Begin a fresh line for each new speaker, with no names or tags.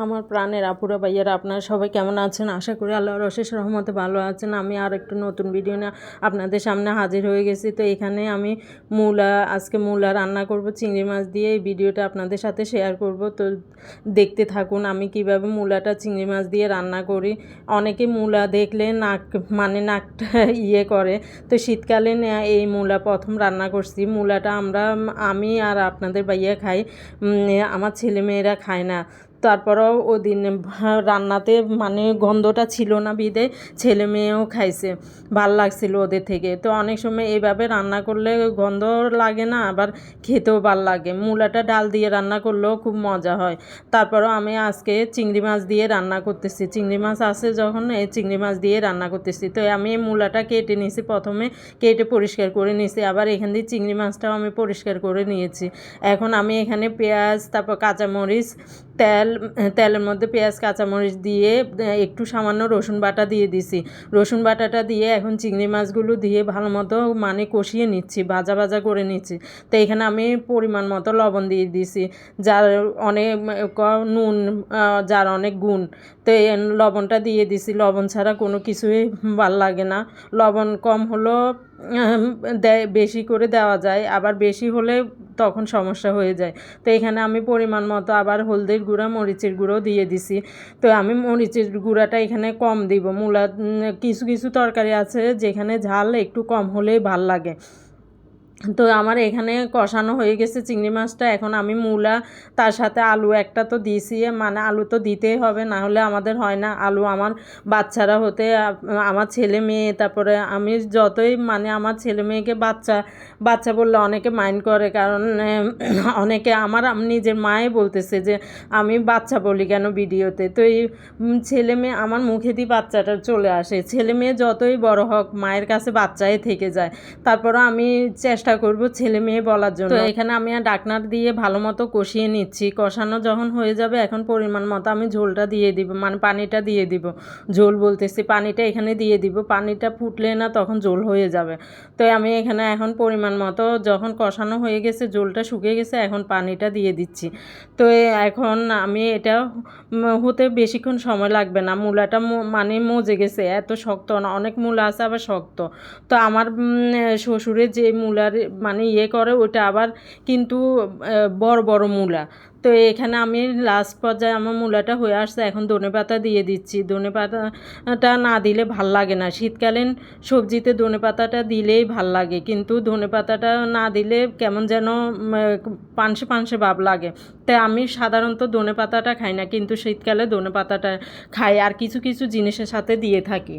আমার প্রাণের আপুরা ভাইয়ারা, আপনারা সবাই কেমন আছেন? আশা করি আল্লাহর অশেষ রহমতে ভালো আছেন। আমি আর একটু নতুন ভিডিও না আপনাদের সামনে হাজির হয়ে গেছি। তো এখানে আমি মূলা, আজকে মূলা রান্না করব। চিংড়ি মাছ দিয়ে এই ভিডিওটা আপনাদের সাথে শেয়ার করব। তো দেখতে থাকুন আমি কীভাবে মূলাটা চিংড়ি মাছ দিয়ে রান্না করি। অনেকে মূলা দেখলে নাক মানে নাকটা ইয়ে করে। তো শীতকালে এই মূলা প্রথম রান্না করছি। মূলাটা আমরা, আমি আর আপনাদের ভাইয়া খাই। আমার ছেলেমেয়েরা খায় না। তারপরেও ওদিন রান্নাতে মানে গন্ধটা ছিল না বিদে, ছেলে মেয়েও খাইছে, ভালো লাগছিল ওদের থেকে। তো অনেক সময় এইভাবে রান্না করলে গন্ধ লাগে না, আবার খেতেও ভালো লাগে। মূলাটা ডাল দিয়ে রান্না করলেও খুব মজা হয়। তারপরেও আমি আজকে চিংড়ি মাছ দিয়ে রান্না করতেছি। চিংড়ি মাছ আছে যখন, এই চিংড়ি মাছ দিয়ে রান্না করতেছি। তো আমি মূলাটা কেটে নিয়েছি প্রথমে কেটে পরিষ্কার করে নিয়েছি আবার এখান দিয়ে চিংড়ি মাছটাও আমি পরিষ্কার করে নিয়েছি। এখন আমি এখানে পেঁয়াজ, তারপর কাঁচামরিচ, তেল তেলের মধ্যে পেঁয়াজ, কাঁচামরিচ দিয়ে একটু সামান্য রসুন বাটা দিয়ে দিছি। রসুন বাটাটা দিয়ে এখন চিংড়ি মাছগুলো দিয়ে ভালো মতো মানে কষিয়ে নিচ্ছি, ভাজা ভাজা করে নিচ্ছি। তো এখানে আমি পরিমাণ মতো লবণ দিয়ে দিছি, যার অনেক নুন যার অনেক গুণ। তো লবণটা দিয়ে দিছি, লবণ ছাড়া কোনো কিছুই ভালো লাগে না। লবণ কম হলো দেয়, বেশি করে দেওয়া যায়, আবার বেশি হলে তখন সমস্যা হয়ে যায়। তো এখানে আমি পরিমাণ মতো আবার হলদির গুঁড়া, মরিচের গুঁড়ো দিয়ে দিছি। তো আমি মরিচের গুঁড়াটা এখানে কম দিব। মূলা কিছু কিছু তরকারি আছে যেখানে ঝাল একটু কম হলেই ভালো লাগে। তো আমার এখানে কষানো হয়ে গেছে চিংড়ি মাছটা। এখন আমি মূলা, তার সাথে আলু একটা তো দিয়েছি মানে আলু তো দিতেই হবে, না হলে আমাদের হয় না। আলু আমার বাচ্চারা হতে, আমার ছেলে মেয়ে, তারপরে আমি যতই মানে আমার ছেলে মেয়েকে বাচ্চা বাচ্চা বললে অনেকে মাইন্ড করে, কারণ অনেকে আমার নিজের মায়ে বলতেছে যে, আমি বাচ্চা বলি কেন ভিডিওতে? তো এই ছেলে মেয়ে আমার মুখেতেই বাচ্চাটা চলে আসে। ছেলে মেয়ে যতই বড় হোক, মায়ের কাছে বাচ্চাই থেকে যায়। তারপরও আমি চেষ্টা করব ছেলে মেয়ে বলার জন্য। এখানে আমি আর ডাকনার দিয়ে ভালো মতো কষিয়ে নিচ্ছি। কষানো যখন হয়ে যাবে, এখন পরিমাণ মতো আমি ঝোলটা দিয়ে দিব মানে পানিটা দিয়ে দিব। ঝোল বলতেছি, পানিটা এখানে দিয়ে দিব। পানিটা ফুটলে না তখন ঝোল হয়ে যাবে। তো আমি এখানে এখন পরিমাণ মতো যখন কষানো হয়ে গেছে, ঝোলটা শুকিয়ে গেছে, এখন পানিটা দিয়ে দিচ্ছি। তো এখন আমি এটা হতে বেশিক্ষণ সময় লাগবে না। মূলাটা মানে মজে গেছে, এত শক্ত না, অনেক মূলা আছে আবার শক্ত। তো আমার শ্বশুরের যে মূলার মানে ইয়ে করে ওটা আবার কিন্তু বড় বড় মূলা। তো এখানে আমি লাস্ট পর্যায়ে আমার মূলাটা হয়ে আসছে, এখন ধনে পাতা দিয়ে দিচ্ছি। ধনে পাতাটা না দিলে ভালো লাগে না। শীতকালীন সবজিতে ধনে পাতাটা দিলেই ভালো লাগে, কিন্তু ধনে পাতাটা না দিলে কেমন যেন পানসে পানসে ভাব লাগে। তাই আমি সাধারণত ধনে পাতাটা খাই না, কিন্তু শীতকালে ধনে পাতাটা খাই, আর কিছু কিছু জিনিসের সাথে দিয়ে থাকি।